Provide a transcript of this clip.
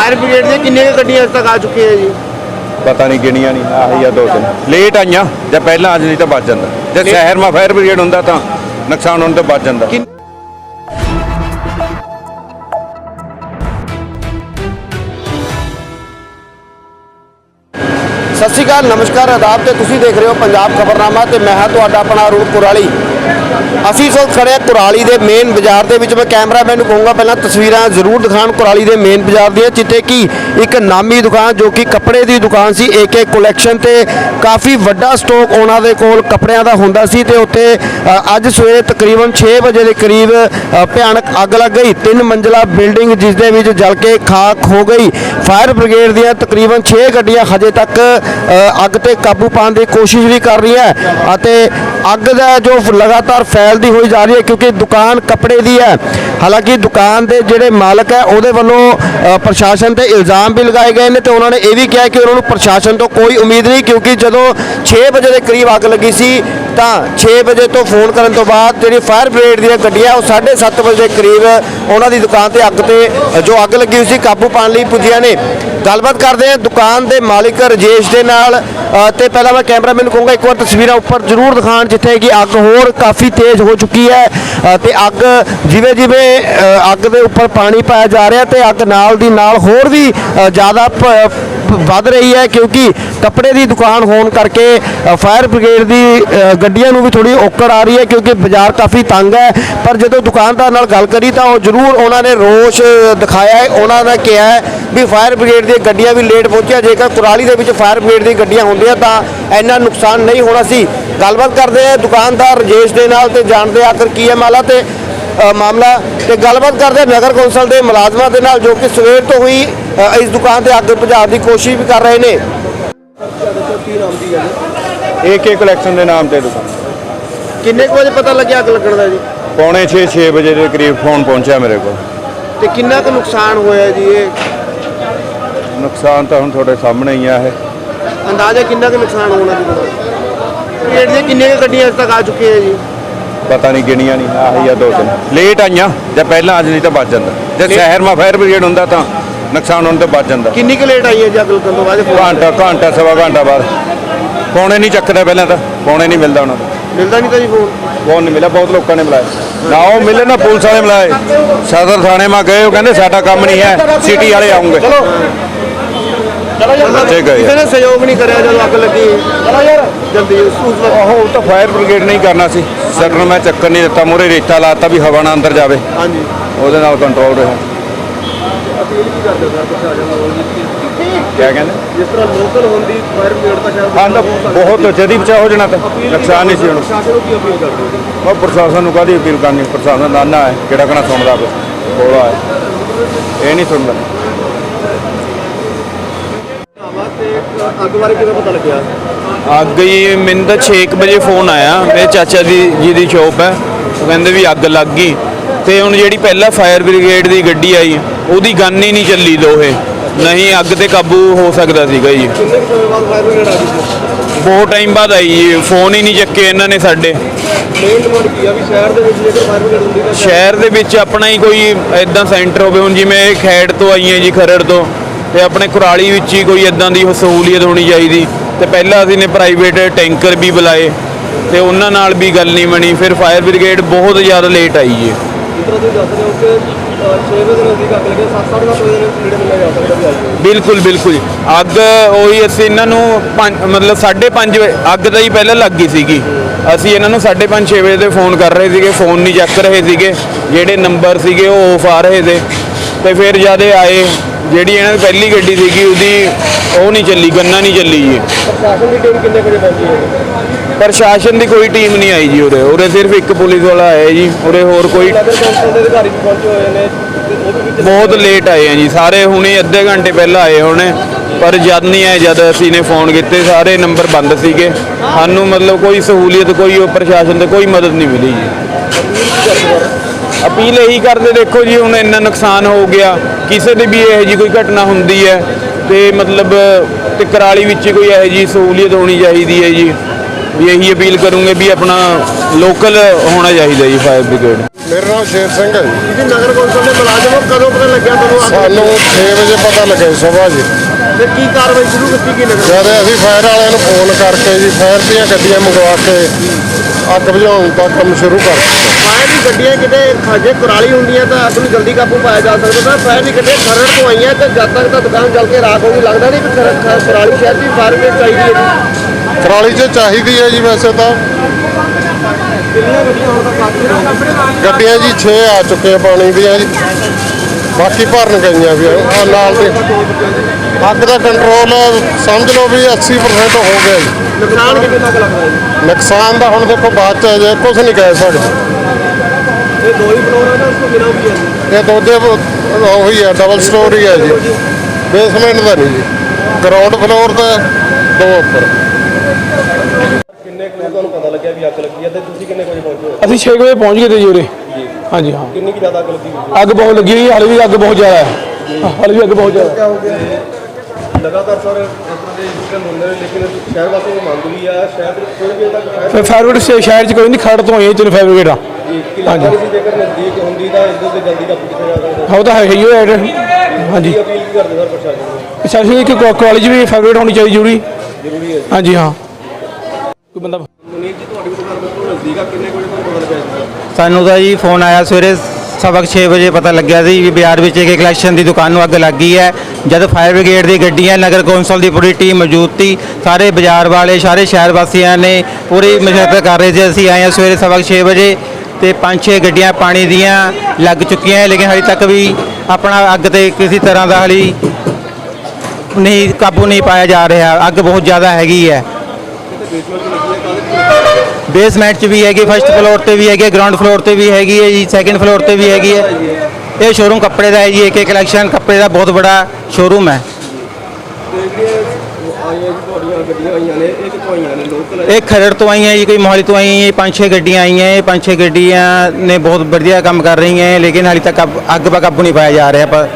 Fire brigade ਦੀਆਂ ਕਿੰਨੀਆਂ ਕੁ ਗੱਡੀਆਂ ਅੱਜ ਤੱਕ ਆ ਚੁੱਕੀਆਂ ਜੀ? ਪਤਾ ਨਹੀਂ ਗਿਣੀਆਂ ਨਹੀਂ ਆਹੀ ਆ ਦੋ ਤਿੰਨ। ਲੇਟ ਆਈਆਂ ਜਾਂ ਪਹਿਲਾਂ ਅੱਜ ਨਹੀਂ ਤਾਂ ਬਚ ਜਾਂਦਾ। ਜੇ ਸ਼ਹਿਰ ਮਾ ਫਾਇਰ ਬ੍ਰਿਗੇਡ ਹੁੰਦਾ ਤਾਂ ਨੁਕਸਾਨ ਹੋਣ ਤੋਂ ਬਚ ਜਾਂਦਾ। ਕਿੰਨ- ਸਤਿ ਸ਼੍ਰੀ ਅਕਾਲ ਨਮਸਕਾਰ ਆਦਾਬ ਤੇ ਤੁਸੀਂ ਦੇਖ ਰਹੇ ਹੋ ਪੰਜਾਬ ਖਬਰਨਾਮਾ ਤੇ ਮੈਂ ਹਾਂ ਤੁਹਾਡਾ ਆਪਣਾ ਅਰੁਣ ਕੁਰਾਲੀ। ਅਸੀਂ ਇਸ ਖੜੇ ਹਾਂ ਕੁਰਾਲੀ ਦੇ ਮੇਨ ਬਾਜ਼ਾਰ ਦੇ ਵਿੱਚ। ਮੈਂ ਕੈਮਰਾਮੈਨ ਨੂੰ ਕਹੂੰਗਾ, ਪਹਿਲਾਂ ਤਸਵੀਰਾਂ ਜ਼ਰੂਰ ਦਿਖਾਣ ਕੁਰਾਲੀ ਦੇ ਮੇਨ ਬਾਜ਼ਾਰ ਦੀਆਂ, ਜਿੱਥੇ ਕਿ ਇੱਕ ਨਾਮੀ ਦੁਕਾਨ ਜੋ ਕਿ ਕੱਪੜੇ ਦੀ ਦੁਕਾਨ ਸੀ ਏਕੇ ਕਲੈਕਸ਼ਨ ਤੇ ਕਾਫੀ ਵੱਡਾ ਸਟਾਕ ਉਹਨਾਂ ਦੇ ਕੋਲ ਕੱਪੜਿਆਂ ਦਾ ਹੁੰਦਾ ਸੀ ਤੇ ਉੱਥੇ ਅੱਜ ਸਵੇਰੇ ਤਕਰੀਬਨ 6 ਵਜੇ ਦੇ ਕਰੀਬ ਭਿਆਨਕ ਅੱਗ ਲੱਗ ਗਈ। ਤਿੰਨ ਮੰਜ਼ਲਾ ਬਿਲਡਿੰਗ ਜਿਸ ਦੇ ਵਿੱਚ ਜਲ ਕੇ ਖਾਕ ਹੋ ਗਈ। ਫਾਇਰ ਬ੍ਰਿਗੇਡ ਦੀਆਂ ਤਕਰੀਬਨ 6 ਗੱਡੀਆਂ ਹਜੇ ਤੱਕ ਅੱਗ ਤੇ ਕਾਬੂ ਪਾਉਣ ਦੀ ਕੋਸ਼ਿਸ਼ ਵੀ ਕਰ ਰਹੀਆਂ। ਹੈ ਅਤੇ ਅੱਗ ਦਾ ਜੋ ਲਗਾਤਾਰ ਫੈਲਦੀ ਹੋਈ ਜਾ ਰਹੀ ਹੈ ਕਿਉਂਕਿ ਦੁਕਾਨ ਕੱਪੜੇ ਦੀ ਹੈ। ਹਾਲਾਂਕਿ ਦੁਕਾਨ ਦੇ ਜਿਹੜੇ ਮਾਲਕ ਹੈ ਉਹਦੇ ਵੱਲੋਂ ਪ੍ਰਸ਼ਾਸਨ ਤੇ ਇਲਜ਼ਾਮ ਵੀ ਲਗਾਏ ਗਏ ਨੇ ਤੇ ਉਹਨਾਂ ਨੇ ਇਹ ਵੀ ਕਿਹਾ ਕਿ ਉਹਨਾਂ ਨੂੰ ਪ੍ਰਸ਼ਾਸਨ ਤੋਂ ਕੋਈ ਉਮੀਦ ਨਹੀਂ ਕਿਉਂਕਿ ਜਦੋਂ 6 ਵਜੇ ਦੇ ਕਰੀਬ ਅੱਗ ਲੱਗੀ ਸੀ ਤਾਂ 6 ਵਜੇ ਤੋਂ ਫੋਨ ਕਰਨ ਤੋਂ ਬਾਅਦ ਜਿਹੜੀ ਫਾਇਰ ਬ੍ਰਿਗੇਡ ਦੀਆਂ ਗੱਡੀਆਂ ਉਹ 7:30 ਵਜੇ ਦੇ ਕਰੀਬ ਉਹਨਾਂ ਦੀ ਦੁਕਾਨ ਤੇ ਅੱਗ ਤੇ ਜੋ ਅੱਗ ਲੱਗੀ ਹੋਈ ਸੀ ਕਾਬੂ ਪਾਉਣ ਲਈ ਪੁੱਜੀਆਂ ਨੇ। ਗੱਲਬਾਤ ਕਰਦੇ ਹਾਂ ਦੁਕਾਨ ਦੇ ਮਾਲਕ ਰਜੇਸ਼ ਦੇ ਨਾਲ ਅ, ਤੇ ਪਹਿਲਾਂ ਮੈਂ ਕੈਮਰਾਮੈਨ ਨੂੰ ਕਹੂੰਗਾ ਇੱਕ ਵਾਰ ਤਸਵੀਰਾਂ ਉੱਪਰ ਜ਼ਰੂਰ ਦਿਖਾਣ ਜਿੱਥੇ ਕਿ ਅੱਗ ਹੋਰ ਕਾਫੀ ਤੇਜ਼ ਹੋ ਚੁੱਕੀ ਹੈ ਅ, ਤੇ ਅੱਗ ਜਿਵੇਂ ਜਿਵੇਂ ਅੱਗ ਦੇ ਉੱਪਰ ਪਾਣੀ ਪਾਇਆ ਜਾ ਰਿਹਾ ਤੇ ਅੱਗ ਨਾਲ ਦੀ ਨਾਲ ਹੋਰ ਵੀ ਜ਼ਿਆਦਾ ਭ- ਵੱਧ ਰਹੀ ਹੈ ਕਿਉਂਕਿ ਕੱਪੜੇ ਦੀ ਦੁਕਾਨ ਹੋਣ ਕਰਕੇ ਫਾਇਰ ਬ੍ਰਿਗੇਡ ਦੀ ਗੱਡੀਆਂ ਨੂੰ ਵੀ ਥੋੜੀ ਔਕੜ ਆ ਰਹੀ ਹੈ ਕਿਉਂਕਿ ਬਾਜ਼ਾਰ ਕਾਫੀ ਤੰਗ ਹੈ। ਪਰ ਜਦੋਂ ਦੁਕਾਨਦਾਰ ਨਾਲ ਗੱਲ ਕਰੀ ਤਾਂ ਉਹ ਜ਼ਰੂਰ ਉਹਨਾਂ ਨੇ ਰੋਸ਼ ਦਿਖਾਇਆ ਹੈ। ਉਹਨਾਂ ਨੇ ਕਿਹਾ ਵੀ ਫਾਇਰ ਬ੍ਰਿਗੇਡ ਦੀਆਂ ਗੱਡੀਆਂ ਵੀ ਲੇਟ ਪਹੁੰਚੀਆਂ। ਜੇਕਰ ਕੁਰਾਲੀ ਦੇ ਵਿੱਚ ਫਾਇਰ ਬ੍ਰਿਗੇਡ ਦੀਆਂ ਗੱਡੀਆਂ ਹੁੰਦੀਆਂ ਤਾਂ ਇੰਨਾ ਨੁਕਸਾਨ ਨਹੀਂ ਹੋਣਾ ਸੀ। ਗੱਲਬਾਤ ਕਰਦੇ ਆ ਦੁਕਾਨਦਾਰ ਰਜੇਸ਼ ਦੇ ਨਾਲ ਤੇ ਜਾਣਦੇ ਆਖਰ ਕੀ ਹੈ ਮਾਲਾ ਤੇ ਮਾਮਲਾ ਤੇ ਗੱਲਬਾਤ ਕਰਦੇ ਨਗਰ ਕੌਂਸਲ ਦੇ ਮੁਲਾਜ਼ਮਾਂ ਦੇ ਨਾਲ ਜੋ ਕਿ ਸਵੇਰ ਤੋਂ ਹੀ ਇਸ ਦੁਕਾਨ ਤੇ ਅੱਗ ਬੁਝਾਉਣ ਦੀ ਕੋਸ਼ਿਸ਼ ਵੀ ਕਰ ਰਹੇ ਨੇ। ਏਕੇ ਕਲੈਕਸ਼ਨ ਦੇ ਨਾਮ ਤੇ ਦੁਕਾਨ। ਕਿੰਨੇ ਕੁ ਵਜੇ ਪਤਾ ਲੱਗਿਆ ਅੱਗ ਲੱਗਣ ਦਾ ਜੀ? ਪੌਣੇ 6 6 ਵਜੇ ਦੇ ਕਰੀਬ ਫੋਨ ਪਹੁੰਚਿਆ ਮੇਰੇ ਕੋਲ। ਤੇ ਕਿੰਨਾ ਕੁ ਨੁਕਸਾਨ ਹੋਇਆ ਜੀ ਇਹ? ਨੁਕਸਾਨ ਤਾਂ ਹੁਣ ਤੁਹਾਡੇ ਸਾਹਮਣੇ ਹੀ ਆ ਇਹ। ਅੰਦਾਜ਼ਾ ਕਿੰਨਾ ਕੁ ਨੁਕਸਾਨ ਹੋਣਾ ਜੀ? ਰੇਟ ਦੀਆਂ ਕਿੰਨੀਆਂ ਕੁ ਗੱਡੀਆਂ ਅੱਜ ਤੱਕ ਆ ਚੁੱਕੀਆਂ ਜੀ? ਪਤਾ ਨਹੀਂ ਗਿਣੀਆਂ ਨਹੀਂ ਆਹੀ ਆ ਦੋ ਤਿੰਨ। ਲੇਟ ਆਈਆਂ ਜਾਂ ਪਹਿਲਾਂ ਅੱਜ ਨਹੀਂ ਤਾਂ ਬਚ ਜਾਂਦਾ। ਜੇ ਸ਼ਹਿਰ ਮਾ ਫਾਇਰ ਬ੍ਰਿਗੇਡ ਹੁੰਦਾ ਤਾਂ ਨੁਕਸਾਨ ਹੋਣ ਤੋਂ ਬਚ ਜਾਂਦਾ। ਕਿੰਨੀ ਕੁ ਲੇਟ ਆਈ ਹੈ ਜੀ ਅੱਗ ਲੱਗਣ ਤੋਂ ਬਾਅਦ ਘੰਟਾ ਘੰਟਾ ਸਵਾ ਘੰਟਾ ਬਾਅਦ। ਪੌਣੇ ਨਹੀਂ ਚੱਕਦਾ ਪਹਿਲਾਂ ਤਾਂ ਪੌਣੇ ਨਹੀਂ ਮਿਲਦਾ ਉਹਨਾਂ ਦਾ ਮਿਲਦਾ ਨਹੀਂ ਤਾਂ ਜੀ ਫੋਨ ਫੋਨ ਨਹੀਂ ਮਿਲਿਆ ਬਹੁਤ ਲੋਕਾਂ ਨੇ ਮਿਲਾਇਆ। ਨਾ ਉਹ ਮਿਲੇ ਨਾ ਪੁਲਿਸ ਵਾਲੇ ਮਿਲਾਏ। ਸਦਰ ਥਾਣੇ ਮਾ ਗਏ ਉਹ ਕਹਿੰਦੇ ਸਾਡਾ ਕੰਮ ਨਹੀਂ ਹੈ ਸਿਟੀ ਵਾਲੇ ਆਉਂਗੇ। ਠੀਕ ਹੈ ਕਿਸੇ ਨੇ ਸਹਿਯੋਗ ਨਹੀਂ ਕਰਿਆ ਜਦੋਂ ਅੱਗ ਲੱਗੀ। ਚਲੋ ਯਾਰ ਜਲਦੀ ਉਸ ਉਸ ਵਕਤ- ਉਹ ਤਾਂ ਫਾਇਰ ਬ੍ਰਿਗੇਡ ਨਹੀਂ ਕਰਨਾ ਸੀ। ਸਦਰ ਨੂੰ ਮੈਂ ਚੱਕਰ ਨਹੀਂ ਦਿੱਤਾ ਮੋਰੇ ਰੇਤਾ ਲਾਤਾ ਵੀ ਹਵਾ ਨਾ ਅੰਦਰ ਜਾਵੇ। ਹਾਂਜੀ। ਉਹਦੇ ਨਾਲ ਕੰਟਰੋਲ ਰਿਹਾ। ਕਿਆ ਕਹਿੰਦੇ? ਜਿਸ ਤਰ੍ਹਾਂ ਲੋਕਲ ਹੁੰਦੀ ਫਾਇਰ ਬ੍ਰਿਗੇਡ ਦਾ ਸ਼ਾਇਦ ਹਾਂ ਤਾਂ ਬਹੁਤ ਜਦੀ ਬਚਾ ਹੋ ਜਾਣਾ ਤਾਂ। ਨੁਕਸਾਨ ਨਹੀਂ ਸੀ ਹੋਣਾ। ਪ੍ਰਸ਼ਾਸਨ ਨੂੰ ਕੀ ਅਪੀਲ ਕਰਦੇ ਪ੍ਰਸ਼ਾਸਨ ਨੂੰ ਕਾਹਦੀ ਅਪੀਲ ਕਰਨੀ? ਪ੍ਰਸ਼ਾਸਨ ਨਾਨਾ ਹੈ ਕਿਹੜਾ ਕਣਾ ਸੁਣਦਾ ਕੋਲਾ ਹੈ ਇਹ ਨਹੀਂ ਸੁਣਦਾ। ਅੱਗ ਬਾਰੇ ਕਿਵੇਂ ਪਤਾ ਲੱਗਿਆ? ਅੱਗ ਜੀ ਮੈਨੂੰ ਤਾਂ 6 ਵਜੇ ਫੋਨ ਆਇਆ। ਮੇਰੇ ਚਾਚਾ ਦੀ ਜੀ ਦੀ ਸ਼ੋਪ ਹੈ। ਉਹ ਕਹਿੰਦੇ ਵੀ ਅੱਗ ਲੱਗ ਗਈ। ਤੇ ਹੁਣ ਜਿਹੜੀ ਪਹਿਲਾਂ ਫਾਇਰ ਬ੍ਰਿਗੇਡ ਦੀ ਗੱਡੀ ਆਈ ਉਹਦੀ ਗਨ ਹੀ ਨਹੀਂ ਚੱਲੀ ਦੋਹੇ। ਨਹੀਂ ਅੱਗ ਤੇ ਕਾਬੂ ਹੋ ਸਕਦਾ ਸੀਗਾ ਜੀ। ਕਿੰਨੇ ਕੁ ਸਮੇਂ ਬਾਅਦ ਫਾਇਰ ਬ੍ਰਿਗੇਡ ਆ ਗਈ ਬਹੁਤ ਟਾਈਮ ਬਾਅਦ ਆਈ ਜੀ। ਫੋਨ ਹੀ ਨਹੀਂ ਚੱਕੇ ਇਹਨਾਂ ਨੇ ਸਾਡੇ। ਮੇਨ ਡਿਮਾਂਡ ਕੀ ਆ ਵੀ ਸ਼ਹਿਰ ਦੇ ਵਿੱਚ ਜੇਕਰ ਫਾਇਰ ਬ੍ਰਿਗੇਡ ਹੁੰਦੀ ਤਾਂ ਸ਼ਹਿਰ ਦੇ ਵਿੱਚ ਆਪਣਾ ਹੀ ਕੋਈ ਐਦਾਂ ਸੈਂਟਰ ਹੋਵੇ। ਹੁਣ ਜਿਵੇਂ ਖੈੜ ਤੋਂ ਆਈਆਂ ਜੀ ਖਰੜ ਤੋਂ। ਤੇ ਆਪਣੇ ਕੁਰਾਲੀ ਵਿੱਚ ਹੀ ਕੋਈ ਐਦਾਂ ਦੀ ਸਹੂਲੀਅਤ ਹੋਣੀ ਚਾਹੀਦੀ। ਤੇ ਪਹਿਲਾਂ ਅਸੀਂ ਨੇ ਪ੍ਰਾਈਵੇਟ ਟੈਂਕਰ ਵੀ ਬੁਲਾਏ ਤੇ ਉਹਨਾਂ ਨਾਲ ਵੀ ਗੱਲ ਨਹੀਂ ਬਣੀ। ਫਿਰ ਫਾਇਰ ਬ੍ਰਿਗੇਡ ਬਹੁਤ ਜ਼ਿਆਦਾ ਲੇਟ ਆਈ ਹੈ ਜਿਸ ਤਰ੍ਹਾਂ ਤੁਸੀਂ ਦੱਸ ਰਹੇ ਹੋ ਕਿ 6 ਵਜੇ ਦੇ ਨਜ਼ਦੀਕ ਅੱਗ ਲੱਗੇ 7:30 ਵਜੇ ਦੇ ਨੇੜੇ ਮਿਲਿਆ ਜਾ ਸਕਦਾ ਵੀ ਆ ਜਾਵੇ ਬਿਲਕੁਲ ਬਿਲਕੁਲ। ਅੱਗ ਉਹੀ ਅਸੀਂ ਇਹਨਾਂ ਨੂੰ ਮਤਲਬ 5:30 ਵਜੇ ਅੱਗ ਤਾਂ ਹੀ ਪਹਿਲਾਂ ਲੱਗ ਗਈ ਸੀਗੀ। ਅਸੀਂ ਇਹਨਾਂ ਨੂੰ 5:30 6 ਵਜੇ ਤੇ ਫੋਨ ਕਰ ਰਹੇ ਸੀਗੇ ਫੋਨ ਨਹੀਂ ਚੱਕ ਰਹੇ ਸੀਗੇ। ਜਿਹੜੇ ਨੰਬਰ ਸੀਗੇ ਉਹ ਆਫ ਆ ਰਹੇ ਸੀ। ਤੇ ਫਿਰ ਜਦ ਆਏ ਜਿਹੜੀ ਇਹਨਾਂ ਦੀ ਪਹਿਲੀ ਗੱਡੀ ਸੀਗੀ ਉਹਦੀ ਉਹ ਨਹੀਂ ਚੱਲੀ ਗੰਨਾ ਨਹੀਂ ਚੱਲੀ ਜੀ। ਪ੍ਰਸ਼ਾਸਨ ਦੀ ਟੀਮ ਕਿੰਨੇ ਵਜੇ ਪਹੁੰਚੀ ਹੈ? ਪ੍ਰਸ਼ਾਸਨ ਦੀ ਕੋਈ ਟੀਮ ਨਹੀਂ ਆਈ ਜੀ ਉਰੇ। ਉਰੇ ਸਿਰਫ ਇੱਕ ਪੁਲਿਸ ਵਾਲਾ ਆਇਆ ਜੀ ਉਰੇ ਹੋਰ ਕੋਈ ਅਧਿਕਾਰੀ ਪਹੁੰਚੇ ਹੋਏ ਨੇ ਬਹੁਤ ਲੇਟ ਆਏ ਆ ਜੀ। ਸਾਰੇ ਹੁਣੇ ਅੱਧੇ ਘੰਟੇ ਪਹਿਲਾਂ ਆਏ ਹੋਣੇ ਪਰ ਜਦ ਨਹੀਂ ਆਏ ਜਦ ਅਸੀਂ ਨੇ ਫੋਨ ਕੀਤੇ ਸਾਰੇ ਨੰਬਰ ਬੰਦ ਸੀਗੇ। ਸਾਨੂੰ ਮਤਲਬ ਕੋਈ ਸਹੂਲੀਅਤ ਕੋਈ ਪ੍ਰਸ਼ਾਸਨ ਤੋਂ ਕੋਈ ਮਦਦ ਨਹੀਂ ਮਿਲੀ ਜੀ। ਅਪੀਲ ਇਹੀ ਕਰਦੇ ਦੇਖੋ ਜੀ ਹੁਣ ਇੰਨਾ ਨੁਕਸਾਨ ਹੋ ਗਿਆ। ਕਿਸੇ ਦੇ ਵੀ ਇਹੋ ਜੀ ਕੋਈ ਘਟਨਾ ਹੁੰਦੀ ਹੈ ਤੇ ਮਤਲਬ ਤੇ ਕਰਾਲੀ ਵਿੱਚ ਹੀ ਕੋਈ ਇਹੋ ਜੀ ਸਹੂਲੀਅਤ ਹੋਣੀ ਚਾਹੀਦੀ ਹੈ ਜੀ। ਵੀ ਇਹੀ ਅਪੀਲ ਕਰੂੰਗੇ ਵੀ ਆਪਣਾ ਲੋਕਲ ਹੋਣਾ ਚਾਹੀਦਾ ਜੀ ਫਾਇਰ ਬ੍ਰਿਗੇਡ। ਮੇਰਾ ਨਾਮ ਸ਼ੇਰ ਸਿੰਘ ਹੈ ਜੀ। ਨਗਰ ਕੌਂਸਲ ਦੇ ਮੁਲਾਜ਼ਮ ਕਦੋਂ ਪਤਾ ਲੱਗਿਆ ਤੁਹਾਨੂੰ ਸਾਨੂੰ 6 ਵਜੇ ਪਤਾ ਲੱਗਿਆ ਸਵੇਰ ਜੀ। ਤੇ ਕੀ ਕਾਰਵਾਈ ਸ਼ੁਰੂ ਕੀਤੀ ਗਈ ਨਗਰ ਜਦ ਅਸੀਂ ਫਾਇਰ ਵਾਲਿਆਂ ਨੂੰ ਫੋਨ ਕਰਕੇ ਜੀ ਫਾਇਰ ਦੀਆਂ ਗੱਡੀਆਂ ਮੰਗਵਾ ਕੇ ਅੱਗ ਬੁਝਾਉਣ ਦਾ ਕੰਮ ਸ਼ੁਰੂ ਕਰ ਦਿੱਤਾ। ਫਾਇਰ ਦੀ ਗੱਡੀਆਂ ਕਿਤੇ ਖਾਜੇ ਕੁਰਾਲੀ ਹੁੰਦੀਆਂ ਤਾਂ ਅੱਗ ਨੂੰ ਜਲਦੀ ਕਾਬੂ ਪਾਇਆ ਜਾ ਸਕਦਾ ਤਾਂ ਫਾਇਰ ਦੀ ਗੱਡੀਆਂ ਖਰੜ ਤੋਂ ਆਈਆਂ ਤੇ ਜਦ ਤੱਕ ਤਾਂ ਦੁਕਾਨ ਜਲ ਕੇ ਰਾਖ ਹੋਊਗੀ ਲੱਗਦਾ ਨਹੀਂ ਕਿ ਕੁਰਾਲੀ ਸ਼ਹਿਰ ਦੀ ਫਾਇਰ ਬ੍ਰਿਗੇਡ ਚਾਹੀਦੀ ਹੈ ਜੀ। ਕਰਾਲੀ 'ਚ ਚਾਹੀਦੀ ਹੈ ਜੀ ਵੈਸੇ ਤਾਂ। ਗੱਡੀਆਂ ਜੀ 6 ਆ ਚੁੱਕੇ ਪਾਣੀ ਦੀਆਂ ਜੀ। ਬਾਕੀ ਭਰਨ ਗਈਆਂ ਵੀ ਆ। ਨਾਲ ਦੇ ਅੱਗ ਦਾ ਕੰਟਰੋਲ ਸਮਝ ਲਓ ਵੀ 80% ਹੋ ਗਿਆ ਜੀ। ਨੁਕਸਾਨ ਕਿੰਨੇ ਤੱਕ ਲੱਗਦਾ ਜੀ? ਨੁਕਸਾਨ ਦਾ ਹੁਣ ਦੇਖੋ ਬਾਅਦ ਚ ਜੇ ਕੁਝ ਨਹੀਂ ਕਹਿ ਸਕਦੇ। ਇਹ ਦੋ ਹੀ ਫਲੋਰ ਹੈ ਨਾ ਉਸ ਤੋਂ ਬਿਨਾਂ ਵੀ ਹੈ ਇਹ ਦੋਦੇ ਉਹੀ ਹੈ ਡਬਲ ਸਟੋਰੀ ਹੈ ਜੀ। ਬੇਸਮੈਂਟ ਦਾ ਨਹੀਂ ਜੀ। ਗਰਾਊਂਡ ਫਲੋਰ ਤੇ ਦੋ ਉੱਪਰ। ਕਿੰਨੇ ਕੁ ਤੁਹਾਨੂੰ ਪਤਾ ਲੱਗਿਆ ਵੀ ਅੱਗ ਲੱਗੀ ਹੈ ਤੇ ਤੁਸੀਂ ਕਿੰਨੇ ਵਜੇ ਪਹੁੰਚੇ ਅਸੀਂ 6 ਵਜੇ ਪਹੁੰਚ ਗਏ ਤੇ ਜੀ ਉਰੇ। ਹਾਂਜੀ ਹਾਂ। ਕਿੰਨੀ ਕਿ ਜ਼ਿਆਦਾ ਅੱਗ ਲੱਗੀ ਹੋਈ? ਅੱਗ ਬਹੁਤ ਲੱਗੀ ਹੋਈ ਹੈ ਹਾਲੇ ਵੀ ਅੱਗ ਬਹੁਤ ਜ਼ਿਆਦਾ ਹੈ। ਹਾਲੇ ਵੀ ਅੱਗ ਬਹੁਤ ਜ਼ਿਆਦਾ ਹੈ। ਲਗਾਤਾਰ ਸਰ ਇਸ ਤਰ੍ਹਾਂ ਦੇ ਇੰਸੀਡੈਂਟ ਹੁੰਦੇ ਨੇ ਲੇਕਿਨ ਸ਼ਹਿਰ ਵਾਸੀਆਂ ਦੀ ਮੰਗ ਵੀ ਆ ਸ਼ਹਿਰ ਵਿੱਚ ਕੋਈ ਵੀ ਤੱਕ ਫਾਇਰ ਫਿਰ ਫਾਇਰ ਬ੍ਰਿਗੇਡ ਸ਼- ਸ਼ਹਿਰ 'ਚ ਕੋਈ ਨਹੀਂ ਖੜ ਤੋਂ ਆਈ ਤਿੰਨ ਫਾਇਰ ਬ੍ਰਿਗੇਡਾਂ। ਕਿ ਲੱਗਦਾ ਨਹੀਂ ਸੀ ਜੇਕਰ ਨਜ਼ਦੀਕ ਹੁੰਦੀ ਤਾਂ ਇਸ ਤੋਂ ਜਲਦੀ ਕਾਬੂ ਕੀਤਾ ਜਾ ਸਕਦਾ? ਉਹ ਤਾਂ ਹੈ ਹੀ ਹੋਇਆ ਹਾਂਜੀ। ਅਪੀਲ ਕੀ ਕਰਦੇ ਸਰ ਪ੍ਰਸ਼ਾਸਨ ਨੂੰ? ਪ੍ਰਸ਼ਾਸਨ ਕਿ ਕਾਲਜ ਵੀ ਫਾਇਰ ਬ੍ਰਿਗੇਡ ਹੋਣੀ ਚਾਹੀਦੀ ਜ਼ਰੂਰੀ। ਜ਼ਰੂਰੀ ਹੈ ਹਾਂਜੀ ਹਾਂ। ਕੋਈ ਬੰਦਾ ਮੁਨੀਤ ਜੀ ਤੁਹਾਡੀ ਦੁਕਾਨ ਬਿਲਕੁਲ ਨਜ਼ਦੀਕ ਆ ਕਿੰਨੇ ਕੁ ਵਜੇ ਤੁਹਾਨੂੰ ਪਤਾ ਲੱਗਿਆ ਸੀ ਸਾਨੂੰ ਤਾਂ ਜੀ ਫੋਨ ਆਇਆ ਸਵੇਰੇ ਸਵਾ ਕੁ ਛੇ ਵਜੇ ਪਤਾ ਲੱਗਿਆ ਸੀ ਵੀ ਬਾਜ਼ਾਰ ਵਿੱਚ ਇੱਕ ਕਲੈਕਸ਼ਨ ਦੀ ਦੁਕਾਨ ਨੂੰ ਅੱਗ ਲੱਗ ਗਈ ਹੈ। ਜਦ ਫਾਇਰ ਬ੍ਰਿਗੇਡ ਦੀ ਗੱਡੀਆਂ ਨਗਰ ਕੌਂਸਲ ਦੀ ਪੂਰੀ ਟੀਮ ਮੌਜੂਦ ਸੀ। ਸਾਰੇ ਬਾਜ਼ਾਰ ਵਾਲੇ ਸਾਰੇ ਸ਼ਹਿਰ ਵਾਸੀਆਂ ਨੇ ਪੂਰੀ ਮਸ਼ੱਕਤ ਕਰ ਰਹੇ ਸੀ ਅਸੀਂ ਆਏ ਹਾਂ ਸਵੇਰੇ ਸਵਾ ਕੁ ਛੇ ਵਜੇ ਤੇ ਪੰਜ ਛੇ ਗੱਡੀਆਂ ਪਾਣੀ ਦੀਆਂ ਲੱਗ ਚੁੱਕੀਆਂ ਹੈ, ਲੇਕਿਨ ਹਜੇ ਤੱਕ ਵੀ ਆਪਣਾ ਅੱਗ ਤੇ ਕਿਸੇ ਤਰ੍ਹਾਂ ਦਾ ਹਾਲੀ ਨਹੀਂ ਕਾਬੂ ਨਹੀਂ ਪਾਇਆ ਜਾ ਰਿਹਾ। ਅੱਗ ਬਹੁਤ ਜ਼ਿਆਦਾ ਹੈਗੀ ਹੈ। ਬੇਸਮੈਂਟ 'ਚ ਵੀ ਹੈਗੀ ਫਸਟ ਫਲੋਰ ਤੇ ਵੀ ਹੈਗੀ ਗਰਾਊਂਡ ਫਲੋਰ ਤੇ ਵੀ ਹੈਗੀ ਹੈ ਜੀ ਸੈਕੰਡ ਫਲੋਰ ਤੇ ਵੀ ਹੈਗੀ ਹੈ। ਇਹ ਸ਼ੋਰੂਮ ਕੱਪੜੇ ਦਾ ਹੈ ਜੀ ਏਕੇ ਕਲੈਕਸ਼ਨ ਕੱਪੜੇ ਦਾ ਬਹੁਤ ਬੜਾ ਸ਼ੋਰੂਮ ਹੈ। ਇਹ ਖਰੜ ਤੋਂ ਆਈਆਂ ਜੀ, ਕੋਈ ਮੋਹਾਲੀ ਤੋਂ ਆਈ ਜੀ ਪੰਜ ਛੇ ਗੱਡੀਆਂ ਆਈਆਂ, ਇਹ ਪੰਜ ਛੇ ਗੱਡੀਆਂ ਨੇ ਬਹੁਤ ਵਧੀਆ ਕੰਮ ਕਰ ਰਹੀਆਂ ਹੈ ਲੇਕਿਨ ਹਾਲੇ ਤੱਕ ਅੱਗ- ਅੱਗ ਪਾ ਕਾਬੂ ਨਹੀਂ ਪਾਇਆ ਜਾ ਰਿਹਾ ਪਰ